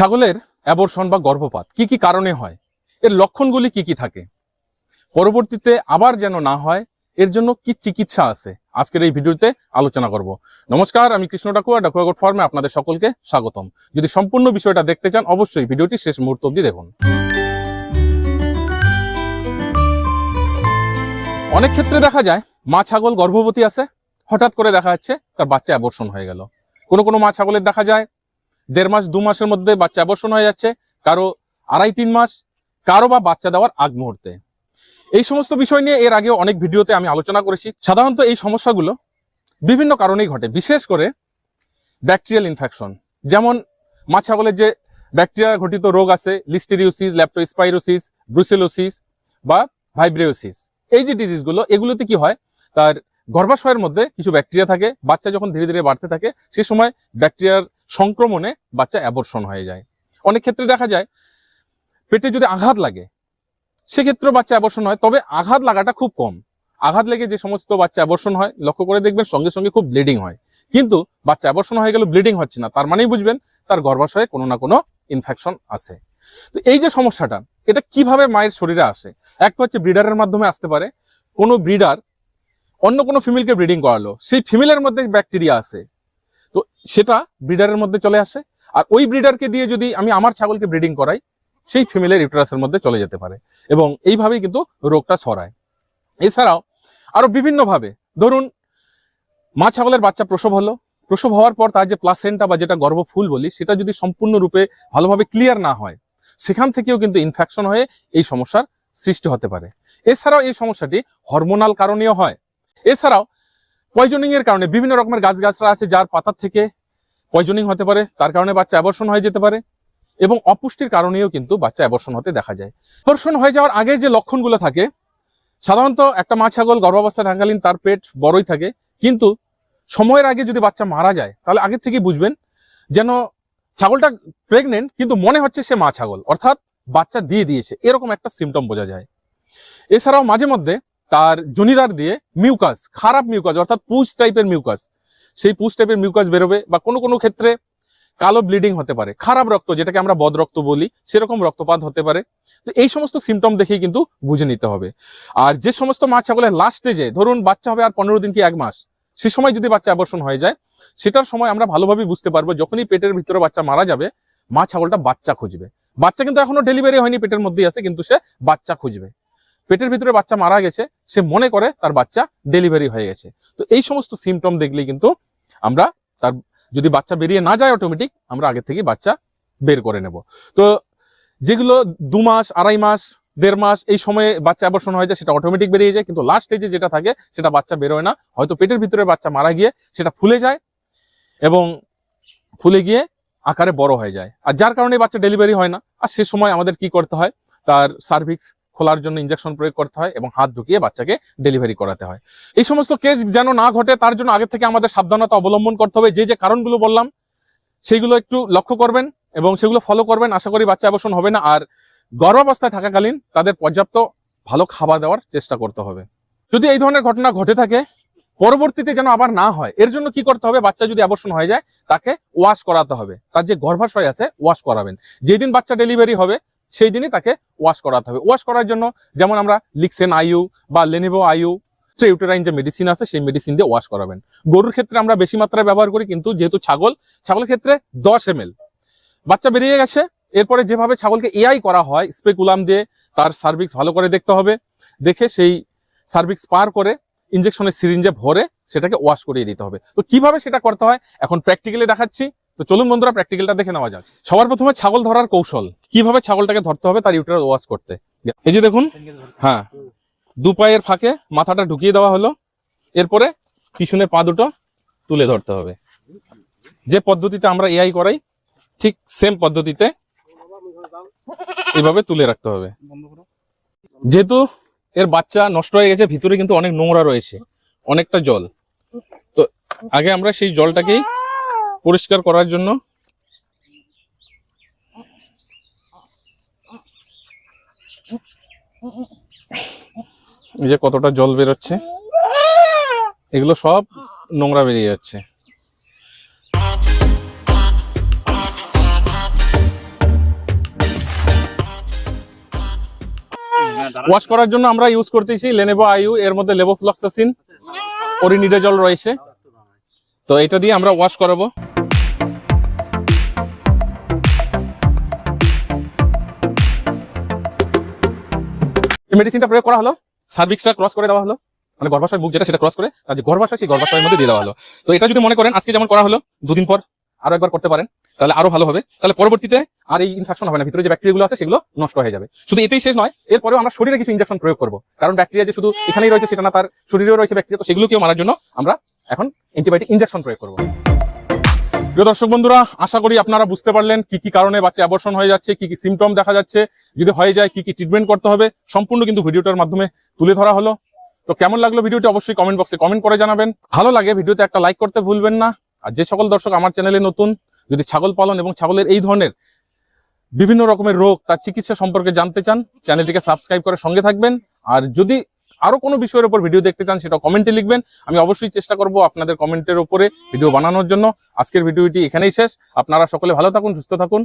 ছাগলের অ্যাবর্ষণ বা গর্ভপাত, কি কি কারণে হয়? এর লক্ষণগুলি কি কি থাকে? পরবর্তীতে আবার যেন না হয়, এর জন্য কি চিকিৎসা আছে? আজকের এই ভিডিওতে আলোচনা করব। নমস্কার, আমি কৃষ্ণ ডাকুয়া ডাকুয়া ফার্মে আপনাদের সকলকে স্বাগতম। যদি সম্পূর্ণ বিষয়টা দেখতে চান, অবশ্যই ভিডিওটি শেষ মুহূর্ত অবধি দেখুন। অনেক ক্ষেত্রে দেখা যায়, মা ছাগল গর্ভবতী আছে, হঠাৎ করে দেখা যাচ্ছে তার বাচ্চা অ্যাবর্ষণ হয়ে গেল। কোনো কোনো মা ছাগলের দেখা যায় দেড় মাস, দু মাসের মধ্যে বাচ্চা অ্যাবর্ষণ হয়ে যাচ্ছে। কারও আড়াই, তিন মাস, কারও বা বাচ্চা দেওয়ার আগ মুহূর্তে। এই সমস্ত বিষয় নিয়ে এর আগে অনেক ভিডিওতে আমি আলোচনা করেছি। সাধারণত এই সমস্যাগুলো বিভিন্ন কারণেই ঘটে। বিশেষ করে ব্যাকটেরিয়াল ইনফেকশন। যেমন মা ছাগলের যে ব্যাকটেরিয়া ঘটিত রোগ আছে, লিস্টেরিওসিস, ল্যাপ্টোস্পাইরোসিস, ব্রুসেলোসিস বা ভাইব্রিওসিস এই যে ডিজিজগুলো, এগুলোতে কি হয়? তার গর্ভাশয়ের মধ্যে কিছু ব্যাকটেরিয়া থাকে। বাচ্চা যখন ধীরে ধীরে বাড়তে থাকে, সে সময় ব্যাকটেরিয়ার সংক্রমণে বাচ্চা অ্যাবর্ষণ হয়ে যায়। অনেক ক্ষেত্রে দেখা যায়, পেটে যদি আঘাত লাগে, সেক্ষেত্রেও বাচ্চা অ্যাবর্ষণ হয়, তবে আঘাত লাগাটা খুব কম। আঘাত লেগে যে সমস্ত বাচ্চা অ্যাবর্ষণ হয়, লক্ষ্য করে দেখবেন সঙ্গে সঙ্গে খুব ব্লিডিং হয়। কিন্তু বাচ্চা অ্যাবর্ষণ হয়ে গেল ব্লিডিং হচ্ছে না, তার মানেই বুঝবেন তার গর্ভাশয়ে কোনো না কোনো ইনফেকশন আছে। তো এই যে সমস্যাটা, এটা কীভাবে মায়ের শরীরে আসে? এক তো হচ্ছে ব্রিডারের মাধ্যমে আসতে পারে। কোনো ব্রিডার অন্য কোনো ফিমেলকে ব্রিডিং করালো, সেই ফিমেলের মধ্যে ব্যাকটেরিয়া আছে তো সেটা ব্রিডারের মধ্যে চলে আসে। আর ওই ব্রিডারকে দিয়ে যদি আমি আমার ছাগলকে ব্রিডিং করাই, সেই ফিমেলের ইউটারাসের মধ্যে চলে যেতে পারে এবং এইভাবেই কিন্তু রোগটা ছড়ায়। এছাড়াও আরও বিভিন্নভাবে, ধরুন, মা ছাগলের বাচ্চা প্রসব হলো। প্রসব হওয়ার পর তার যে প্লাসেন্টা বা যেটা গর্ভফুল বলি, সেটা যদি সম্পূর্ণরূপে ভালোভাবে ক্লিয়ার না হয়, সেখান থেকেও কিন্তু ইনফেকশন হয়ে এই সমস্যার সৃষ্টি হতে পারে। এছাড়াও এই সমস্যাটি হরমোনাল কারণেও হয়। এছাড়াও পয়জনিং এর কারণে বিভিন্ন রকমের গাছগাছরা আছে যার পাতার থেকে পয়জনিং হতে পারে, তার কারণে বাচ্চা অ্যাবর্ষণ হয়ে যেতে পারে এবং অপুষ্টির কারণেও কিন্তু বাচ্চা অ্যাবর্ষণ হতে দেখা যায়। অ্যাবর্ষণ হয়ে যাওয়ার আগের যে লক্ষণগুলো থাকে, সাধারণত একটা মা ছাগল গর্ভাবস্থা থাকালীন তার পেট বড়ই থাকে, কিন্তু সময়ের আগে যদি বাচ্চা মারা যায়, তাহলে আগে থেকেই বুঝবেন যেন ছাগলটা প্রেগনেন্ট কিন্তু মনে হচ্ছে সে মা ছাগল, অর্থাৎ বাচ্চা দিয়ে দিয়েছে, এরকম একটা সিমটম বোঝা যায়। এছাড়াও মাঝে মধ্যে তার জনিদার দিয়ে মিউকাস খারাপ মিউকাস অর্থাৎ পুষ টাইপের মিউকাস সেই পুষ টাইপের মিউকাস বেরোবে বা কোনো কোনো ক্ষেত্রে কালো ব্লিডিং হতে পারে, খারাপ রক্ত যেটাকে আমরা বদ রক্ত বলি, সেরকম রক্তপাত হতে পারে। তো এই সমস্ত সিমটম দেখেই কিন্তু বুঝে নিতে হবে। আর যে সমস্ত মা ছাগলের লাস্ট স্টেজে ধরুন বাচ্চা হবে আর পনেরো দিন কি এক মাস, সে সময় যদি বাচ্চা আবর্ষণ হয়ে যায়, সেটার সময় আমরা ভালোভাবে বুঝতে পারব যখনই পেটের ভিতরে বাচ্চা মারা যাবে, মা ছাগলটা বাচ্চা খুঁজবে। বাচ্চা কিন্তু এখনও ডেলিভারি হয়নি, পেটের মধ্যেই আছে, কিন্তু সে বাচ্চা খুঁজবে। পেটের ভিতরে বাচ্চা মারা গেছে, সে মনে করে তার বাচ্চা ডেলিভারি হয়ে গেছে। তো এই সমস্ত সিমটম দেখলে কিন্তু আমরা তার, যদি বাচ্চা বেরিয়ে না যায় অটোমেটিক আমরা আগে থেকে বাচ্চা বের করে নেব। তো যেগুলো দু মাস, আড়াই মাস, দেড় মাস এই সময়ে বাচ্চা অ্যাবর্ষণ হয়ে যায়, সেটা অটোমেটিক বেরিয়ে যায়, কিন্তু লাস্ট স্টেজে যেটা থাকে, সেটা বাচ্চা বেরোয় না। হয়তো পেটের ভিতরে বাচ্চা মারা গিয়ে সেটা ফুলে যায় এবং ফুলে গিয়ে আকারে বড় হয়ে যায়। আর যার কারণে বাচ্চা ডেলিভারি হয় না। আর সে সময় আমাদের কি করতে হয়? তার সার্ভিক্স খোলার জন্য ইনজেকশন প্রয়োগ করতে হয় এবং হাত ঢুকিয়ে বাচ্চাকে ডেলিভারি করাতে হয়। এই সমস্ত কেস যেন না ঘটে, তার জন্য আগে থেকে আমাদের সাবধানতা অবলম্বন করতে হবে। যে যে কারণগুলো বললাম সেইগুলো একটু লক্ষ্য করবেন এবং সেগুলো ফলো করবেন। আশা করি বাচ্চা অবসন হবে না। আর গর্ভাবস্থায় থাকাকালীন তাদের পর্যাপ্ত ভালো খাবার দেওয়ার চেষ্টা করতে হবে। যদি এই ধরনের ঘটনা ঘটে থাকে, পরবর্তীতে যেন আবার না হয়, এর জন্য কি করতে হবে? বাচ্চা যদি আবর্ষণ হয়ে যায়, তাকে ওয়াশ করাতে হবে। তার যে গর্ভাশয় আছে ওয়াশ করাবেন। যেদিন বাচ্চা ডেলিভারি হবে সেই দিনই তাকে ওয়াশ করাতে হবে। ওয়াশ করার জন্য যেমন আমরা লিক্সেন আইউ বা লেনেভো আইউ ইউটেরাইন যে মেডিসিন আছে, সেই মেডিসিন দিয়ে ওয়াশ করাবেন। গরুর ক্ষেত্রে আমরা বেশি মাত্রায় ব্যবহার করি, কিন্তু যেহেতু ছাগল, ছাগলের ক্ষেত্রে দশ এম বাচ্চা বেরিয়ে গেছে, এরপরে যেভাবে ছাগলকে এআই করা হয় স্পেকুলাম দিয়ে তার সার্ভিক্স ভালো করে দেখতে হবে। দেখে সেই সার্ভিক্স পার করে ইঞ্জেকশনের সিরিঞ্জে ভরে সেটাকে ওয়াশ করিয়ে দিতে হবে। তো কীভাবে সেটা করতে হয়? এখন প্র্যাকটিক্যালি দেখাচ্ছি। তো চলুন বন্ধুরা প্র্যাকটিক্যালটা দেখে নেওয়া যাক। সবার প্রথমে ছাগল ধরার কৌশল। কীভাবে ছাগলটাকে ধরতে হবে তার ইউটার ওয়াশ করতে? এই যে দেখুন হ্যাঁ দু পায়ের ফাঁকে মাথাটা ঢুকিয়ে দেওয়া হলো। এরপরে পিছনে পা দুটো তুলে ধরতে হবে। যে পদ্ধতিতে আমরা এআই করাই, ঠিক সেম পদ্ধতিতে এভাবে তুলে রাখতে হবে। যেহেতু এর বাচ্চা নষ্ট হয়ে গেছে, ভিতরে কিন্তু অনেক নোংরা রয়েছে, অনেকটা জল। তো আগে আমরা সেই জলটাকেই পরিষ্কার করার জন্য? যে কতটা জল বেরোচ্ছে। এগুলো সব নোংরা বেরিয়ে যাচ্ছে। ওয়াশ করার জন্য আমরা ইউজ করতেছি লেনেভো আইউ এর মধ্যে লেবো ফ্লক্সাসিন ওরিনিডাজল রয়েছে। তো এটা দিয়ে আমরা ওয়াশ করাবো। মেডিসিনটা প্রয়োগ করা হলো সার্ভিক্সটা ক্রস করে দেওয়া হলো মানে গর্ভাশয় মুখ যেটা সেটা ক্রস করে, আর যে গর্ভাশয়, সেই গর্ভাশয়ের মধ্যে দিয়ে দেওয়া হলো। তো এটা যদি মনে করেন, আজকে যেমন করা হলো, দুদিন পর আরও একবার করতে পারেন, তাহলে আরও ভালো হবে। তাহলে পরবর্তীতে আর এই ইনফেকশন হবে না, ভিতরে যে ব্যাকটেরিয়াগুলো আছে, সেগুলো নষ্ট হয়ে যাবে। শুধু এতেই শেষ নয়, এরপরেও আমরা শরীরে কিছু ইনজেকশন প্রয়োগ করব। কারণ ব্যাকটেরিয়া যে শুধু এখানেই রয়েছে, সেটা না, তার শরীরেও রয়েছে ব্যাকটেরিয়া তো সেগুলোকেও মারার জন্য আমরা এখন অ্যান্টিবায়োটিক ইনজেকশন প্রয়োগ করব। প্রিয় দর্শক বন্ধুরা, আশা করি আপনারা বুঝতে পারলেন কি কি কারণে বাচ্চা অ্যাবর্শন হয়ে যাচ্ছে, কি কি সিমটম দেখা যাচ্ছে। যদি হয়ে যায়, কি কি ট্রিটমেন্ট করতে হবে, সম্পূর্ণ কিন্তু ভিডিওটার মাধ্যমে তুলে ধরা হলো। তো কেমন লাগল ভিডিওটি অবশ্যই কমেন্ট বক্সে কমেন্ট করে জানাবেন। ভালো লাগে ভিডিওতে একটা লাইক করতে ভুলবেন না। আর যে সকল দর্শক আমার চ্যানেলে নতুন, যদি ছাগল পালন এবং ছাগলের এই ধরনের বিভিন্ন রকমের রোগ তার চিকিৎসা সম্পর্কে জানতে চান চ্যানেলটিকে সাবস্ক্রাইব করে সঙ্গে থাকবেন। আর যদি আরও কোনো বিষয়ের উপর ভিডিও দেখতে চান, সেটা কমেন্টে লিখবেন। আমি অবশ্যই চেষ্টা করব আপনাদের কমেন্টের উপরে ভিডিও বানানোর জন্য। আজকের ভিডিওটি এখানেই শেষ। আপনারা সকলে ভালো থাকুন, সুস্থ থাকুন।